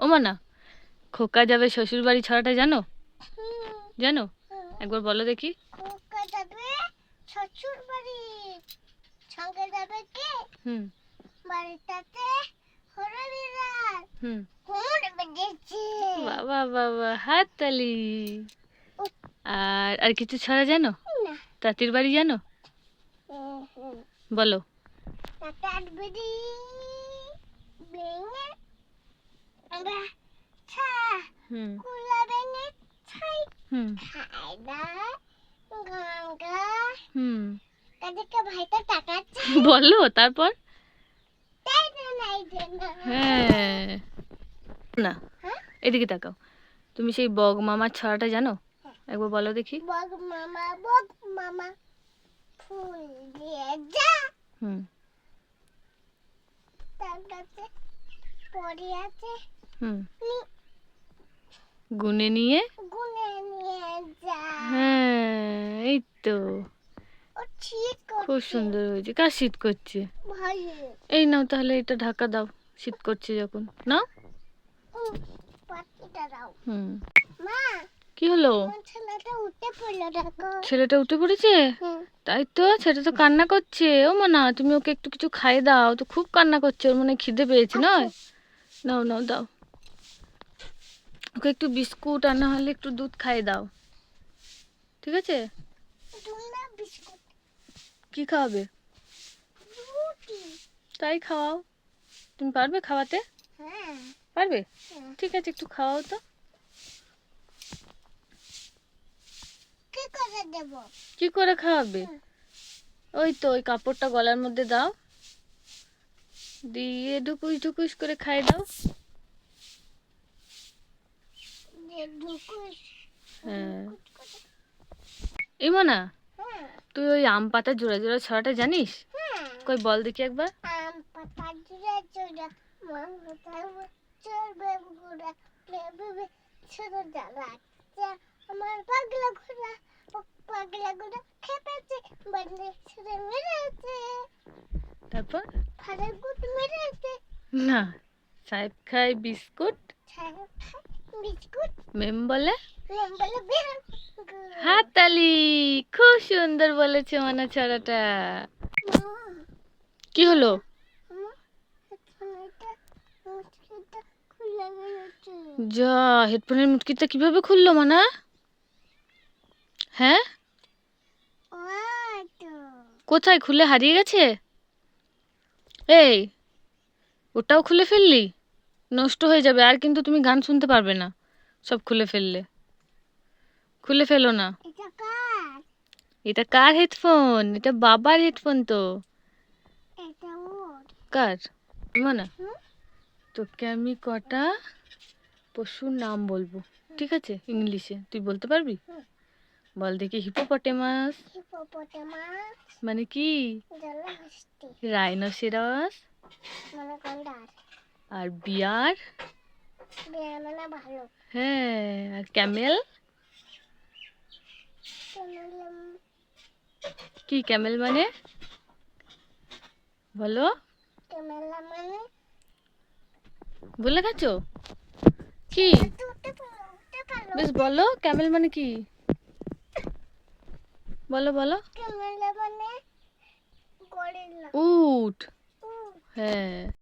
ও মানা খোকা যাবে শ্বশুর বাড়ি ছড়াটা জানো? জানো? একবার বলো দেখি। খোকা যাবে শ্বশুর বাড়ি সঙ্গে যাবে কে? হুম। বাড়িটাতে হুম। বাবা বাবা হাততালি। আর আর কিছু ছড়া জানো? না। তাঁতির বাড়ি জানো। বলো। বিড়ি ভেঙে হুম। কুলা ভেঙে ছাই হুম। খাই না গঙ্গা। হুম। তাদেরকে ভাইটা টাকা চাই বলো তারপর? হ্যাঁ। না হ্যাঁ? এদিকে তাকাও। তুমি সেই বগ মামার ছড়াটা জানো? একবার বলো দেখি। বগ মামা বগ মামা ফুল দিয়ে যা। হুম। তার কাছে পড়ে আছে। হুম। গুনে নিয়ে? গুনে নিয়ে যা। হ্যাঁ এই তো। খুব সুন্দর হয়েছে। কার শীত করছে? এই নাও তাহলে এটা ঢাকা দাও শীত করছে যখন। নাও। হুম। মা কি হলো? ছেলেটা উঠে পড়ল দেখো। ছেলেটা উঠে পড়েছে? তাই তো ছেলেটা তো কান্না করছে। ও মানা তুমি ওকে একটু কিছু খাইয়ে দাও। তো খুব কান্না করছে ওর মনে খিদে পেয়েছে নয়? নাও নাও দাও। ওকে একটু বিস্কুট আর না হলে একটু দুধ খাইয়ে দাও। ঠিক আছে? কি খাওয়াবে? তাই খাওয়াও। তুমি পারবে খাওয়াতে? হ্যাঁ। পারবে? হ্যাঁ। ঠিক আছে একটু খাওয়াও তো। কি করে খাওয়াবে? ওই তো ওই কাপড়টা গলার মধ্যে দাও। দিয়ে ঢুকুস ঢুকুস করে খাই দাও। হ্যাঁ। ইমনা তুই ওই আম পাতা জোড়া জোড়া ছড়াটা জানিস? কই বল দেখি একবার। আম পাতা জুড়ে জুড়ে ছোট জ্বালা আমার পাগলা ঘোড়া পাগলা ঘোড়া খেপেছে ছেড়ে মেরেছে। তারপর? গুট মেরেছে। না সাহেব খাই বিস্কুট। খায় বিস্কুট। মেম বলে বলে বের হাততালি খুব সুন্দর বলেছে মানা ছড়াটা। কি হলো? যা হেডফোনের মুটকিটা কীভাবে খুললো মানা? হ্যাঁ? কোথায় খুলে হারিয়ে গেছে? এই ওটাও খুলে ফেললি? নষ্ট হয়ে যাবে আর কিন্তু তুমি গান শুনতে পারবে না সব খুলে ফেললে। খুলে ফেলো না। এটা কার? হেডফোন? এটা বাবার হেডফোন তো। কার? না। তোকে আমি কটা পশুর নাম বলব। ঠিক আছে? ইংলিশে। তুই বলতে পারবি? বল দেখি। হিপোপটেমাস। মানে কি? রাইনোসেরাস। মানে আর বিয়ার? হ্যাঁ আর ক্যামেল? কি ক্যামেল মানে? বলো। বলে গেছো? কি? বেশ বলো ক্যামেল মানে কি? বলো বলো। মানে উট। হ্যাঁ।